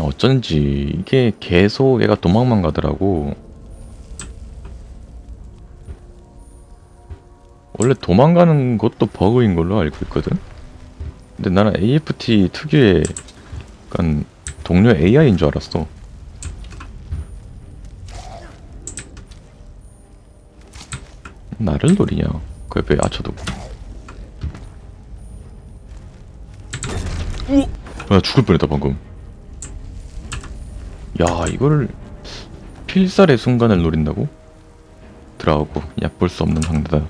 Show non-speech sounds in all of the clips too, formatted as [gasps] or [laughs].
어쩐지 이게 계속 얘가 도망만 가더라고. 원래 도망가는 것도 버그인 걸로 알고 있거든. 근데 나는 AFT 특유의 약간 동료 AI인 줄 알았어. 나를 노리냐? 그 옆에 아쳐두고. 우! 야 죽을 뻔했다 방금. 야 이거를 필살의 순간을 노린다고? 들어가고 얕볼 수 없는 상대다.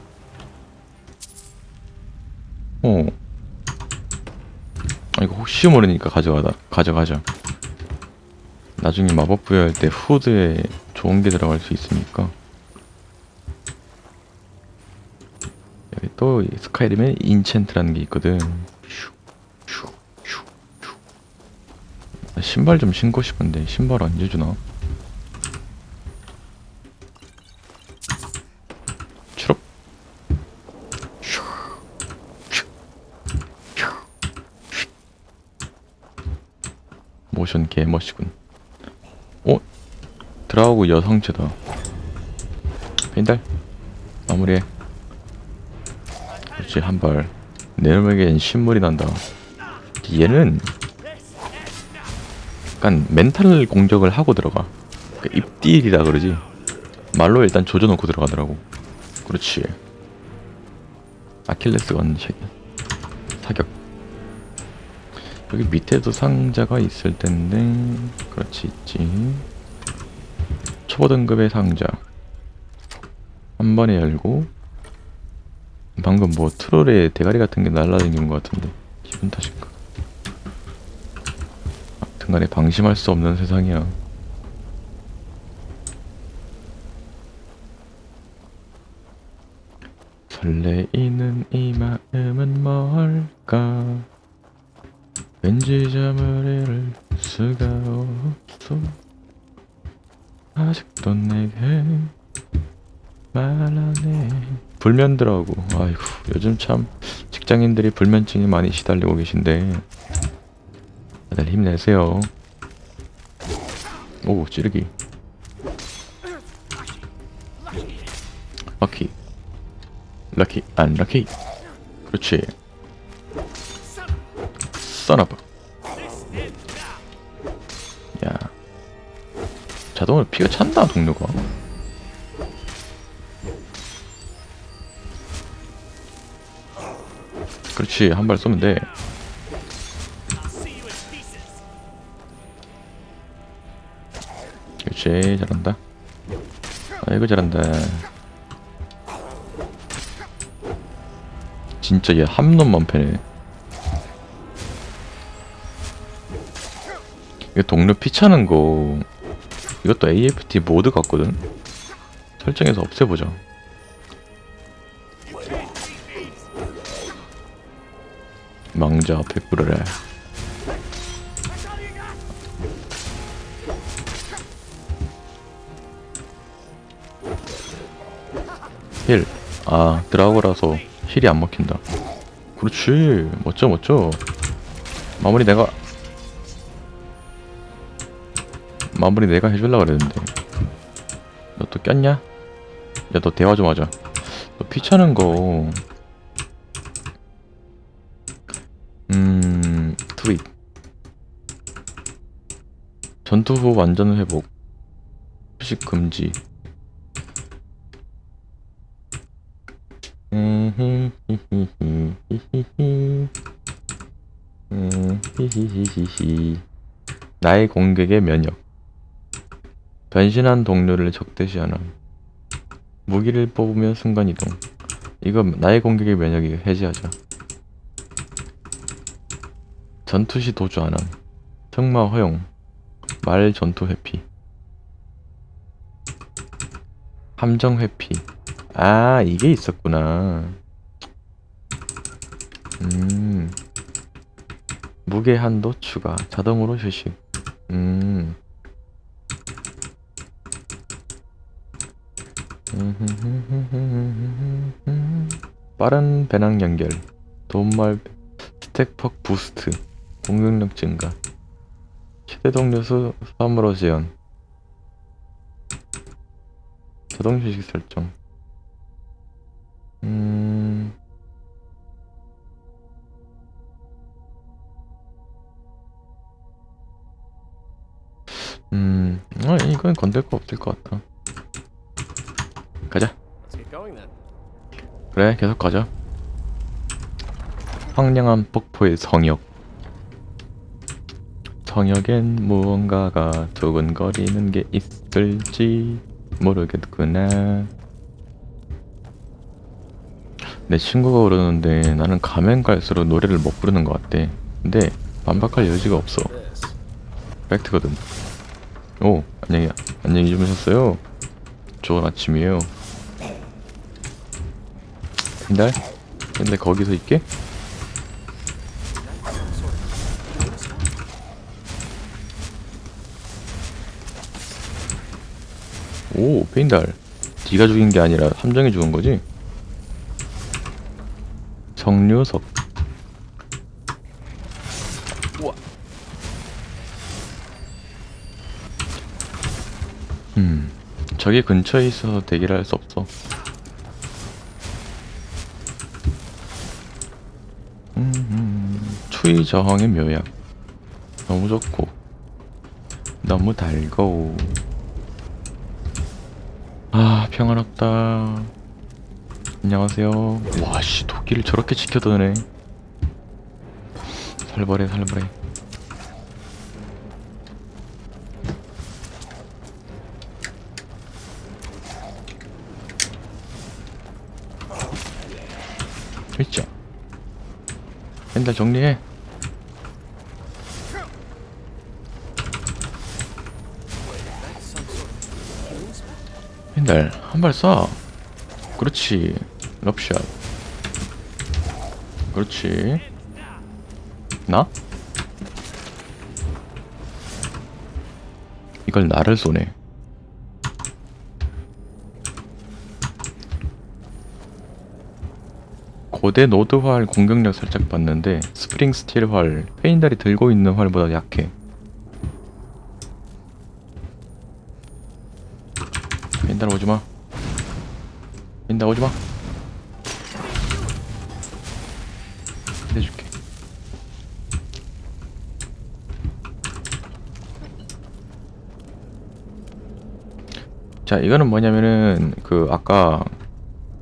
어. 아 이거 혹시 모르니까 가져가다 가져가자. 나중에 마법 부여할 때 후드에 좋은 게 들어갈 수 있으니까. 여기 또 스카이림에 인챈트라는 게 있거든. 슈, 신발 좀 신고 싶은데 신발 언제 주나? 추럽. 모션 개 멋이군. 어? 드라우그 여성체다. 펜달 마무리해. 그렇지 한 발. 내 놈에겐 신물이 난다. 얘는 약간 멘탈 공격을 하고 들어가. 그 입딜이라 그러지. 말로 일단 조져놓고 들어가더라고. 그렇지. 아킬레스건 쉐 사격. 여기 밑에도 상자가 있을 텐데. 그렇지 있지. 초보 등급의 상자. 한 번에 열고 방금 뭐 트롤의 대가리 같은 게 날라다니는 것 같은데 기분 탓인가? 아무튼간에 방심할 수 없는 세상이야. 설레이는 이 마음은 뭘까? 왠지 잠을 이룰 수가 없어. 아직도 내게 말하네. 불면들하고 아이고 요즘 참 직장인들이 불면증이 많이 시달리고 계신데 다들 힘내세요. 오 찌르기. 럭키. 럭키 안 럭키. 그렇지. 써나봐. 야. 자동으로 피가 찬다 동료가. 그렇지 한 발 쏘면 돼 그렇지 잘한다. 아이고 잘한다. 진짜 얘 한 놈만 패네. 이거 동료 피 차는 거 이것도 AFT 모드 같거든? 설정해서 없애보자. 망자 앞에 힐. 아, 드라고라서 힐이 안 먹힌다. 그렇지. 멋져, 멋져. 마무리 내가. 마무리 내가 해줄라 그랬는데. 너 또 꼈냐? 야, 너 대화 좀 하자. 너 피 차는 거. 음, 트윗. 전투 후 완전 회복. 휴식 금지. 음, 히히히히히. 나의 공격에 면역. 변신한 동료를 적대시하나. 무기를 뽑으면 순간이동. 이거 나의 공격의 면역이 해제하자. 전투 시 도주 안함. 승마 허용. 말 전투 회피. 함정 회피. 아, 이게 있었구나. 음. 무게 한도 추가. 자동으로 휴식. 음. [laughs] 빠른 배낭 연결. 돈말 스택퍽 부스트. 공격력 증가. 최대 동료수 3으로 제한 자동 휴식 설정 음... 음... 아 이건 건들 거 없을 것 같아. 가자. 그래 계속 가자. 황량한 폭포의 성역. 성역엔 무언가가 두근거리는 게 있을지 모르겠구나 내 친구가 그러는데 나는 가면 갈수록 노래를 못 부르는 것 같대. 근데 반박할 여지가 없어. 팩트거든. 오 안녕히 안녕히 주무셨어요? 좋은 아침이에요. 근데 근데 거기서 있게? 오 페인달. 네가 죽인 게 아니라 함정이 죽은 거지 정류석 우와. 음, 저기 근처에 있어서 대기를 할 수 없어. 음, 음, 추위 저항의 묘약. 너무 좋고, 너무 달고. 아, 평화롭다. 안녕하세요. 와, 씨, 도끼를 저렇게 지켜드네. 살벌해, 살벌해. 있죠. 맨날 정리해. 맨날 한 발 쏴. 그렇지. 럽샷. 그렇지. 나? 이걸 나를 쏘네. 고대 노드 활 공격력 살짝 봤는데 스프링 스틸 활 페인달이 들고 있는 활보다 약해. 페인달 오지 마. 페인달 오지 마. 해줄게. 자 이거는 뭐냐면은 그 아까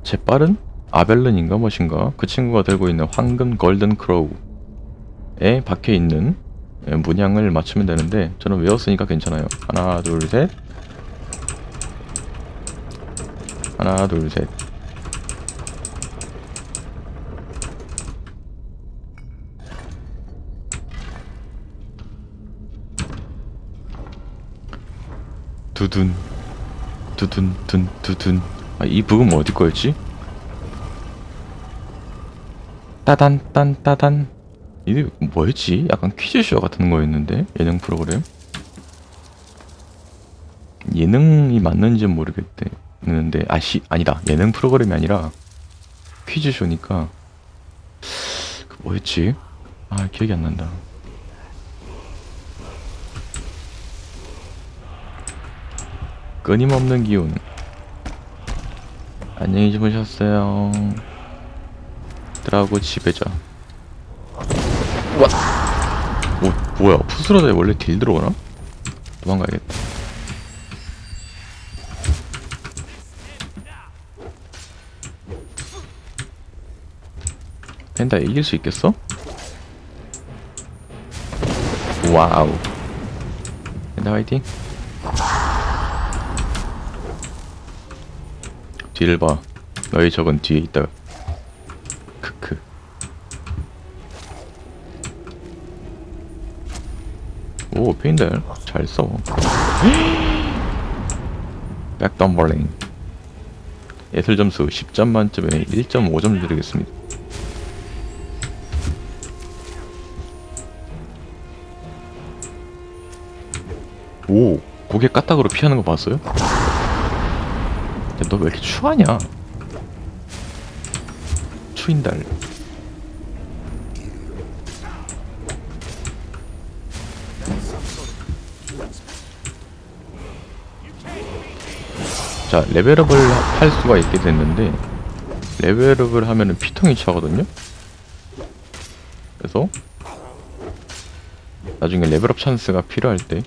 재빠른 아벨른인가 무엇인가 그 친구가 들고 있는 황금 골든 크로우에 박혀 있는 예, 문양을 맞추면 되는데 저는 외웠으니까 괜찮아요. 하나 둘 셋. 하나 둘 셋. 두둔 두둔 둔 두둔. 아, 이 부금 어디 거였지? 따단 딴 따단. 이게 뭐였지? 약간 퀴즈쇼 같은 거였는데? 예능 프로그램? 예능이 맞는지 모르겠는데. 아시 아니다. 예능 프로그램이 아니라 퀴즈쇼니까. 그 뭐였지? 아 기억이 안 난다 끊임없는 기운 안녕히 주무셨어요 들하고 집에 자. 와. 뭐 뭐야? 푸스러다에 원래 딜 들어오나? 도망가야겠다. 펜다 이길 수 있겠어? 와우. 펜다 화이팅. 뒤를 봐. 너희 적은 뒤에 있다. 크크. 오 페인들 잘 써. [gasps] 백덤벌링. 예술 점수 10점 만점에 1.5점 드리겠습니다. 오 고개 까딱으로 피하는 거 봤어요? 너 왜 이렇게 추하냐? 추인달. 자, 레벨업을 할 수가 있게 됐는데 레벨업을 하면은 피통이 차거든요? 그래서 나중에 레벨업 찬스가 필요할 때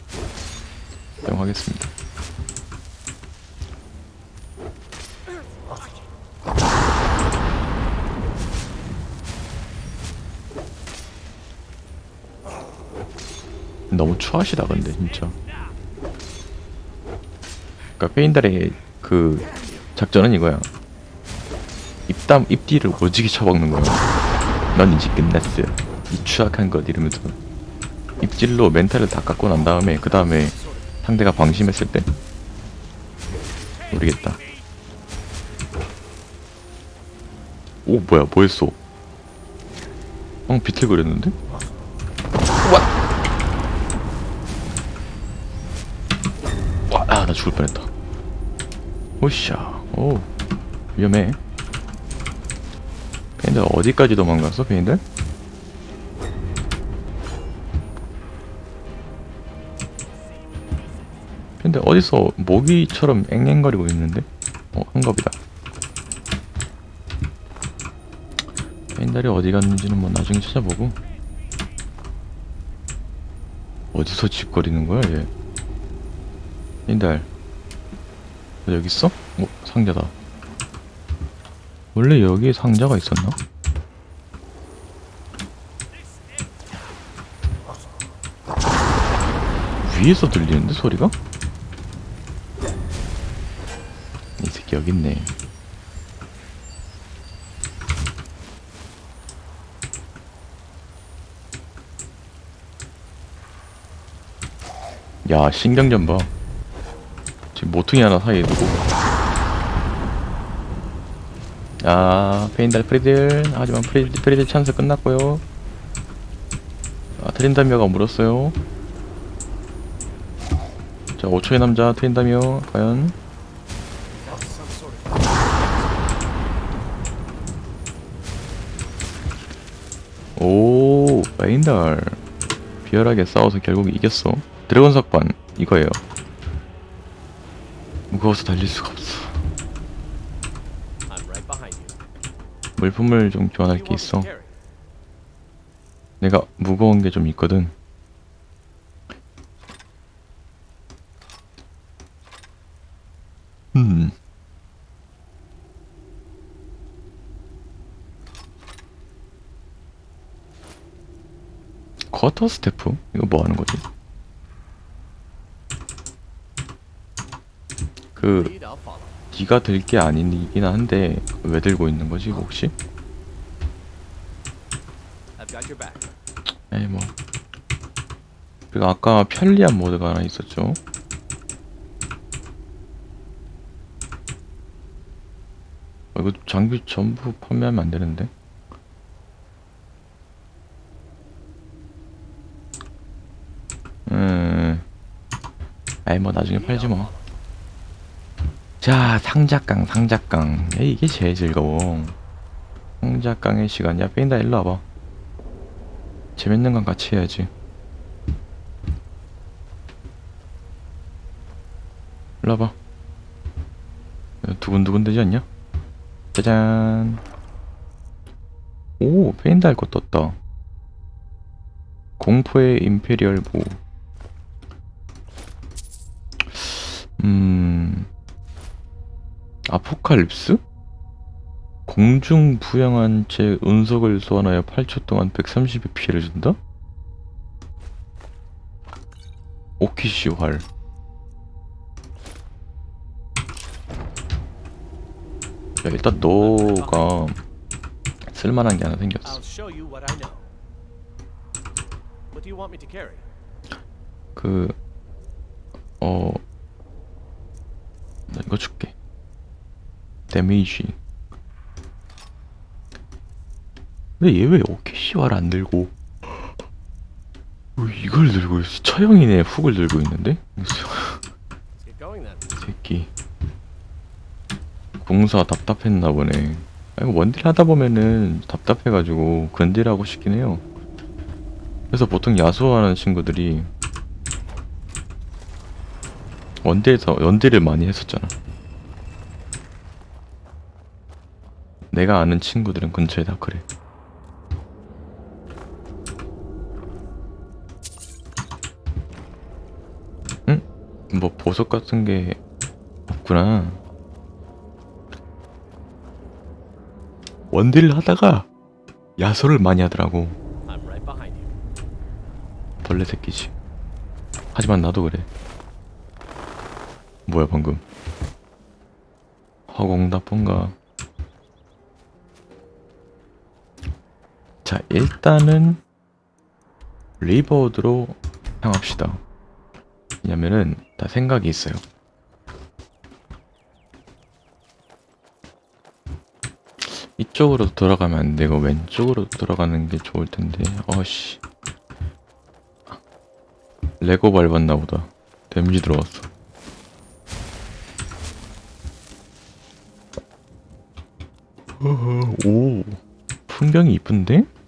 사용하겠습니다. 너무 추하시다 근데 진짜. 그러니까 페인달의 그 작전은 이거야. 입담 입뒤를 오지게 쳐박는 거야. 넌 이제 끝났어. 이 추악한 것 이러면서 입질로 멘탈을 다 깎고 난 다음에 그 다음에 상대가 방심했을 때. 모르겠다. 오 뭐야 뭐했어? 어 비틀거렸는데? 와, 아, 나 죽을 뻔했다. 오샤, 오, 위험해. 베인들 어디까지 도망갔어, 베인들? 근데 어디서 모기처럼 앵앵거리고 있는데? 어, 한겁이다. 베인달이 어디 갔는지는 뭐 나중에 찾아보고. 어디서 집거리는 거야, 얘? 인달 너 여기 있어? 어 상자다 원래 여기에 상자가 있었나? 위에서 들리는데 소리가? 이 새끼 여기 있네 야 신경 좀봐 지금 모퉁이 하나 사이에 두고. 아 페인달 프리딜. 하지만 프리딜, 프리딜 찬스 끝났고요. 아 트린다미어가 물었어요. 자 5초의 남자 트린다미어 과연? 오 페인달. 비열하게 싸워서 결국 이겼어. 드래곤 석반 이거예요 무거워서 달릴 수가 없어. 물품을 좀 교환할 게 있어. 내가 무거운 게 좀 있거든. 음. 쿼터 스태프? 이거 뭐 하는 거지? 그. 네가 들 게 아니긴 한데 왜 들고 있는 거지 혹시? 에이 뭐. 그리고 아까 편리한 모드가 하나 있었죠? 어, 이거 장비 전부 판매하면 안 되는데? 음. 아이 뭐 나중에 팔지 뭐 자 상자깡 상자깡 에이, 이게 제일 즐거워 상자깡의 시간이야 페인다 일로 와봐 재밌는 건 같이 해야지. 일로 와봐. 야, 두근두근 되지 않냐? 짜잔. 오, 페인다 할거 떴다. 공포의 임페리얼 보. 음. 아포칼립스? 공중 부양한 채 운석을 소환하여 8초 동안 130의 피해를 준다? 오키시 활. 야, 일단 너가 쓸만한 게 하나 생겼어. 그, 어, 나 이거 줄게. 데미지. 근데 얘왜 오키시와를 안 들고? 왜 이걸 들고 있어? 처형이네 훅을 들고 있는데? 새끼. 공사 답답했나 보네. 아, 이거 원딜 하다 보면은 답답해가지고 근딜하고 싶긴 해요. 그래서 보통 야수하는 친구들이 원딜에서 원딜을 많이 했었잖아. 내가 아는 친구들은 근처에 다 그래. 응? 뭐 보석 같은 게 없구나. 원딜을 하다가 야소를 많이 하더라고. 벌레 새끼지. 하지만 나도 그래. 뭐야 방금? 허공답본가? 자 일단은 리버드로 향합시다. 왜냐면은 다 생각이 있어요. 이쪽으로 돌아가면 안 되고 왼쪽으로 돌아가는 게 좋을 텐데. 어씨. 레고 밟았나 보다. 데미지 들어왔어. 오, 풍경이 이쁜데?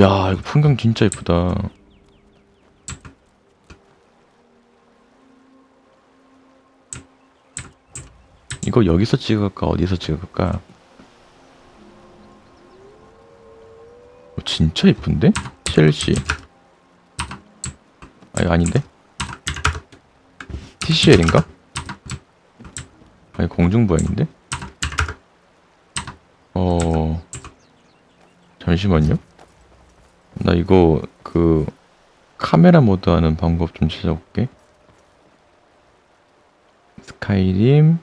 야, 이거 풍경 진짜 이쁘다. 이거 여기서 찍을까 어디서 찍을까? 어, 진짜 이쁜데? 첼시. 아 이거 아닌데? TCL인가? 아니 공중부양인데? 어 잠시만요. 나 이거 그 카메라 모드 하는 방법 좀 찾아볼게. 스카이림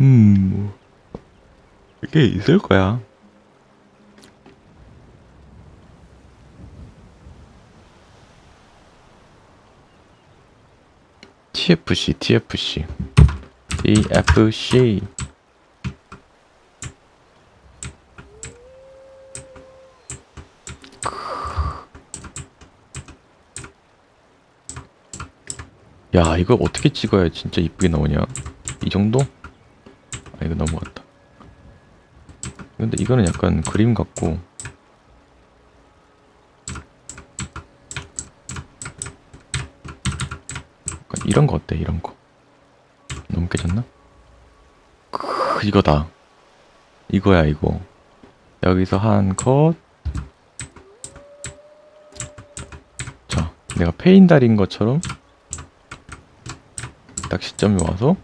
음, 뭐, 이게 있을 거야. TFC, TFC, TFC. 야, 이거 어떻게 찍어야 진짜 이쁘게 나오냐? 이 정도? 아 이거 넘어갔다 근데 이거는 약간 그림 같고 약간 이런 거 어때 이런 거 너무 깨졌나? 크, 이거다. 이거야 이거. 여기서 한 컷. 자 내가 페인 달인 것처럼 딱 시점이 와서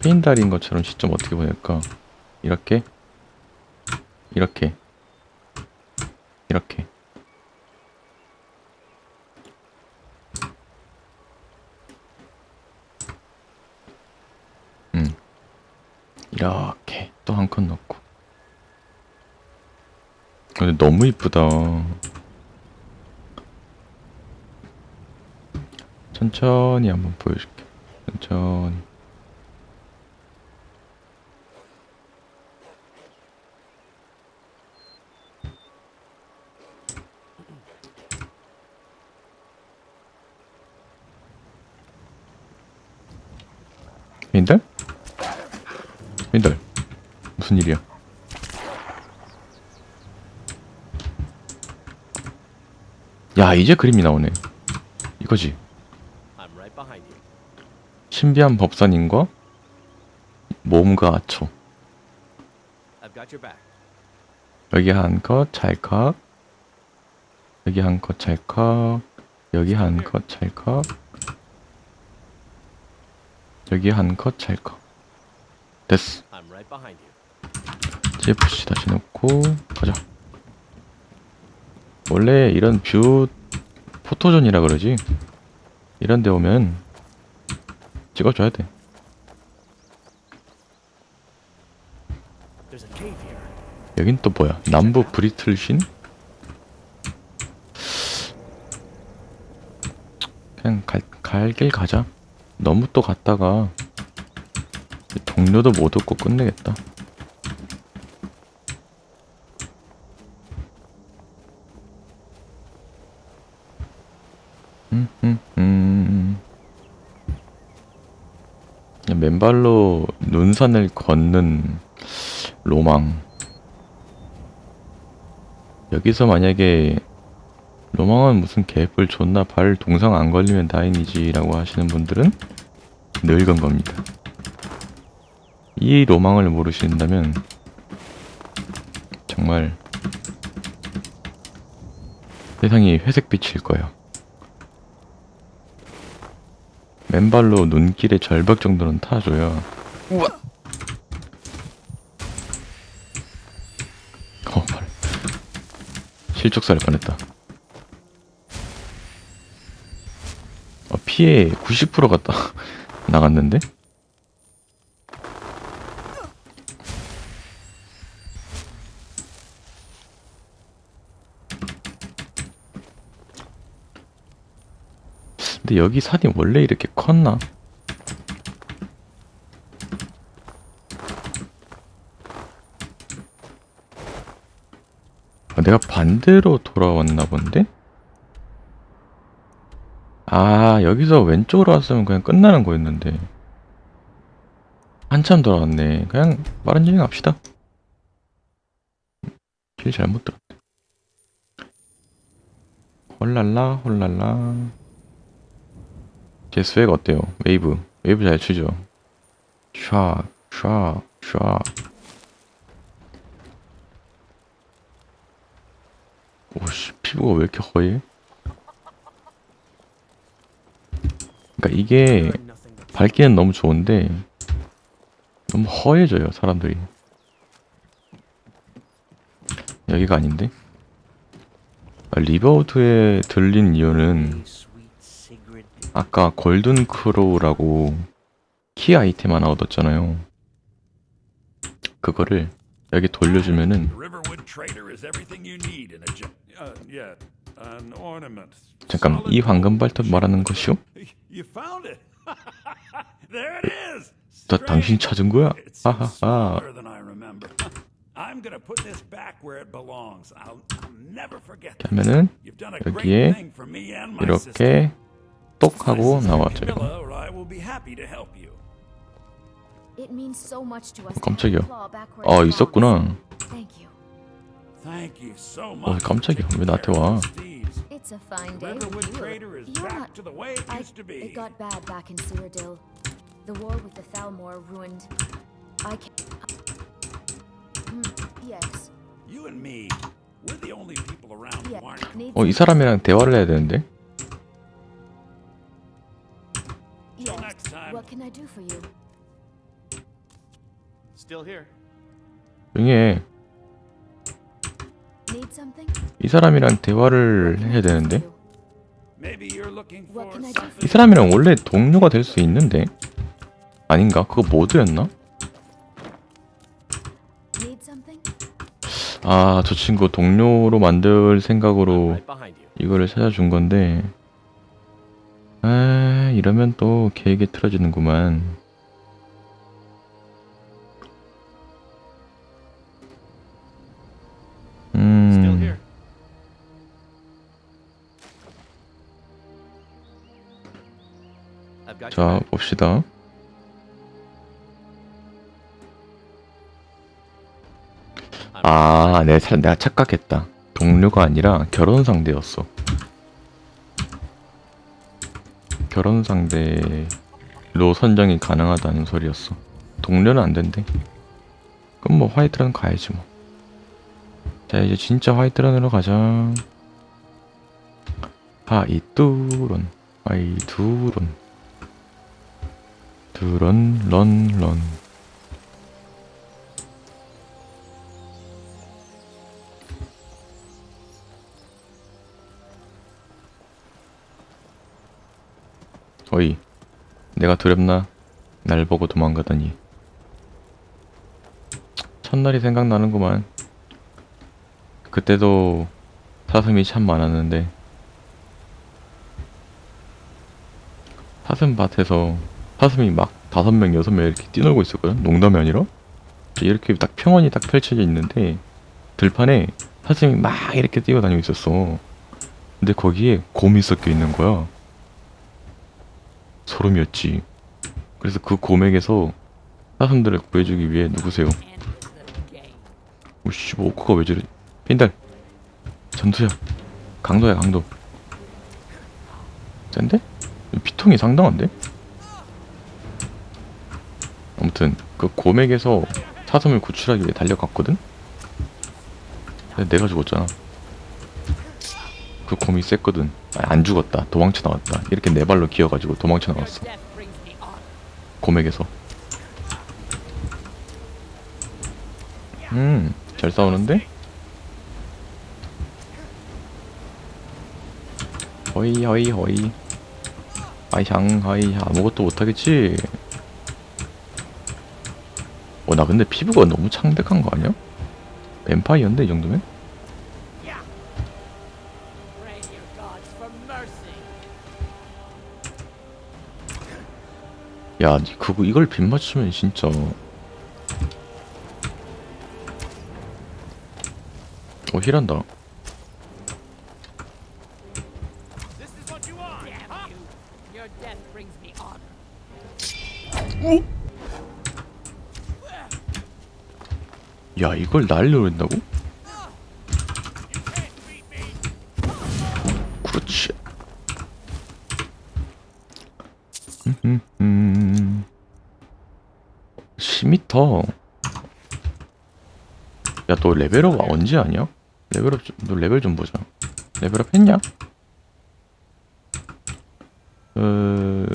페인 달인 것처럼 시점 어떻게 보낼까? 이렇게? 이렇게? 이렇게 이렇게 또 한 컷 넣고. 근데 너무 이쁘다. 천천히 한번 보여줄게. 천천히. 민들? 민들 무슨 일이야? 야 이제 그림이 나오네. 이거지. 신비한 법사님과 몸과 아초. 여기 한컷 찰칵 여기 한컷 찰칵 여기 한컷 찰칵 여기 한컷 찰칵 됐어. TFC 다시 넣고 가자. 원래 이런 뷰 포토존이라 그러지? 이런 데 오면 찍어줘야 돼. 여긴 또 뭐야? 남부 브리틀 신? 그냥 갈, 갈 길 가자. 너무 또 갔다가 동료도 못 얻고 끝내겠다 음, 음, 음. 맨발로 눈산을 걷는 로망. 여기서 만약에 로망은 무슨 개뿔 존나 발 동상 안 걸리면 다행이지 라고 하시는 분들은 늙은 겁니다. 이 로망을 모르신다면 정말 세상이 회색빛일 거예요. 맨발로 눈길의 절벽 정도는 타줘요. 우와. 어, 발. 실족살 뻔했다. 어, 피해 90% 갔다 [laughs] 나갔는데? 근데 여기 산이 원래 이렇게 컸나? 아, 내가 반대로 돌아왔나 본데? 아, 여기서 왼쪽으로 왔으면 그냥 끝나는 거였는데. 한참 돌아왔네. 그냥 빠른 진행 합시다. 길 잘못 들었네. 홀랄라, 홀랄라. 제 스웩 어때요? 웨이브. 웨이브 잘 추죠? 샤, 샤, 샤. 오씨, 피부가 왜 이렇게 허해? 그러니까 이게 밝기는 너무 좋은데 너무 허해져요 사람들이 여기가 아닌데 아, 리버우드에 들린 이유는. 아까 골든 크로우라고 키 아이템 하나 얻었잖아요 그거를 여기 돌려주면은 uh. 잠깐 이 황금. 발톱 말하는 것이오? Is. 나 당신 찾은 거야? 하하하 하면은 여기에. 이렇게 똑 하고 나와줘요 깜짝이야. 아 있었구나 어 깜짝이야 왜 나한테 와. It's a fine day. You're back not. I, it got bad back in Cyrodiil. The war with the Thalmor ruined. I can. Hmm, yes. You and me, we're the only people around who Yeah. aren't. Needs 어이 사람이랑 대화를 해야 되는데 What can I do for you? Still here. 조용히 해. Need something? 이 사람이랑 대화를 What can I 해야 do for 되는데 you? Maybe you're looking for What can I do something. 이 사람이랑 원래 동료가 될 수 있는데 아닌가? 그거 모드였나? Need something? 아 저 친구 동료로 만들 생각으로 right behind you. 이거를 찾아준 건데 아 이러면 또 계획이 틀어지는구만 음 자. 봅시다 아, 내 사, 내가 착각했다. 동료가 아니라 결혼 상대였어. 결혼 상대로 선정이 가능하다는 소리였어. 동료는 안 된대. 그럼 뭐 화이트런 가야지 뭐. 자, 이제 진짜 화이트런으로 가자. 화이뚜런, 화이두런. 두런, 런, 런. 내가 두렵나? 날 보고 도망가다니. 첫날이 생각나는구만. 그때도 사슴이 참 많았는데. 사슴밭에서 사슴이 막 다섯 명, 여섯 명 이렇게 뛰놀고 있었거든? 농담이 아니라? 이렇게 딱 평원이 딱 펼쳐져 있는데, 들판에 사슴이 막 이렇게 뛰어다니고 있었어. 근데 거기에 곰이 섞여 있는 거야. 소름이었지. 그래서 그 곰에게서 사슴들을 구해주기 위해 누구세요? 오씨 뭐 오크가 왜 저래 핀달 전투야 강도야 강도 센데? 피통이 상당한데? 아무튼 그 고맥에서 사슴을 구출하기 위해 달려갔거든? 내가 죽었잖아 그 곰이 셌거든 아니, 안 죽었다. 도망쳐 나왔다. 이렇게 네 발로 기어가지고 도망쳐 나왔어. 고맥에서. 음 잘 싸우는데? 허이 허이 허이. 아이샹 하이 아무것도 못하겠지? 어 나 근데 피부가 너무 창백한 거 아니야? 뱀파이어인데 이 정도면? 야니 그거 이걸 빗 맞추면 진짜 어 힐한다. 야 이걸 날려야 된다고? 10m 야너 레벨업 언제 하냐? 레벨업 좀- 너 레벨 좀 보자. 레벨업 했냐? 어...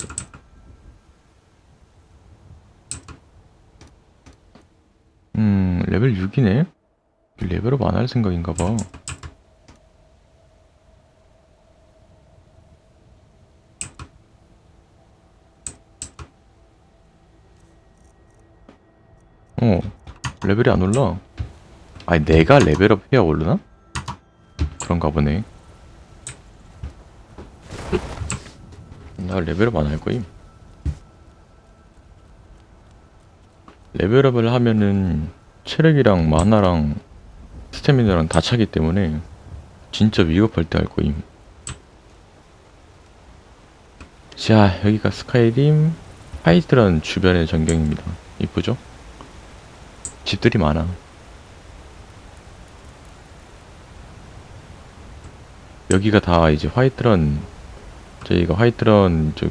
음 레벨 6이네? 레벨업 안 할 생각인가 봐 어 레벨이 안 올라. 아니 내가 레벨업 해야 오르나? 그런가 보네. 나 레벨업 안 할 거임. 레벨업을 하면은 체력이랑 마나랑 스태미나랑 다 차기 때문에 진짜 위급할 때 할 거임. 자 여기가 스카이림 하이드런 주변의 전경입니다. 이쁘죠? 집들이 많아. 여기가 다 이제 화이트런 저희가 화이트런 저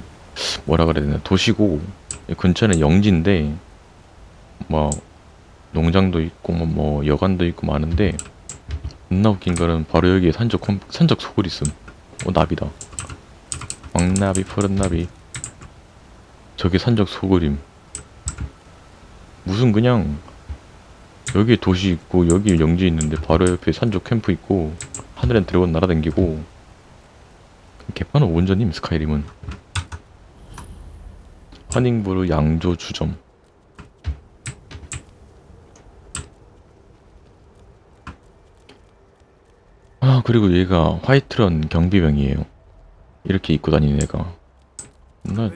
뭐라 그래야 되나 도시고 근처는 영지인데 뭐 농장도 있고 뭐, 뭐 여관도 있고 많은데 겁나 웃긴 거는 바로 여기에 산적 콤- 산적 소굴 있음. 어 나비다. 왕나비 푸른 나비. 저게 산적 소굴임. 무슨 그냥 여기 도시 있고 여기 영지 있는데 바로 옆에 산적 캠프 있고 하늘엔 드래곤 날아다니고. 개판은 온전임 스카이림은. 허닝브루 양조 주점. 아 그리고 얘가 화이트런 경비병이에요. 이렇게 입고 다니는 애가. 나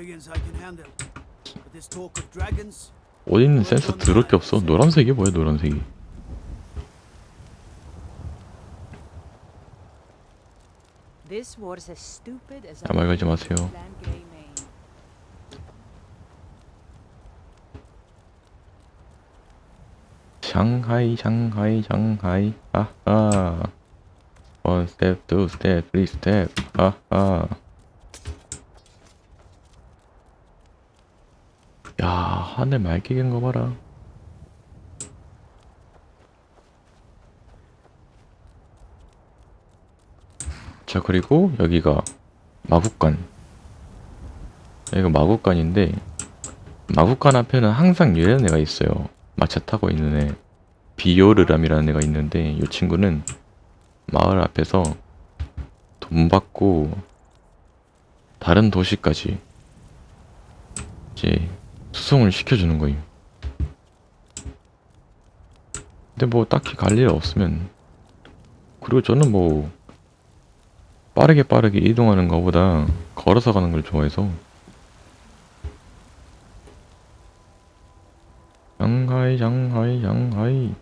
어디 있는 센서 더럽게 없어 노란색이 뭐야 노란색이 아, 말 걸지 마세요. 샹하이 샹하이 샹하이 아하 원 스텝 투 스텝 쓰리 스텝 아하 야 하늘 맑게 갠거 봐라. 자 그리고 여기가 마국간. 여기가 마국간인데 마국간 앞에는 항상 이런 애가 있어요. 마차 타고 있는 애. 비오르람이라는 애가 있는데 이 친구는 마을 앞에서 돈 받고 다른 도시까지 이제 수송을 시켜주는 거임. 근데 뭐 딱히 갈 일 없으면 그리고 저는 뭐 빠르게 빠르게 이동하는 것보다 걸어서 가는 걸 좋아해서 장하이 장하이 장하이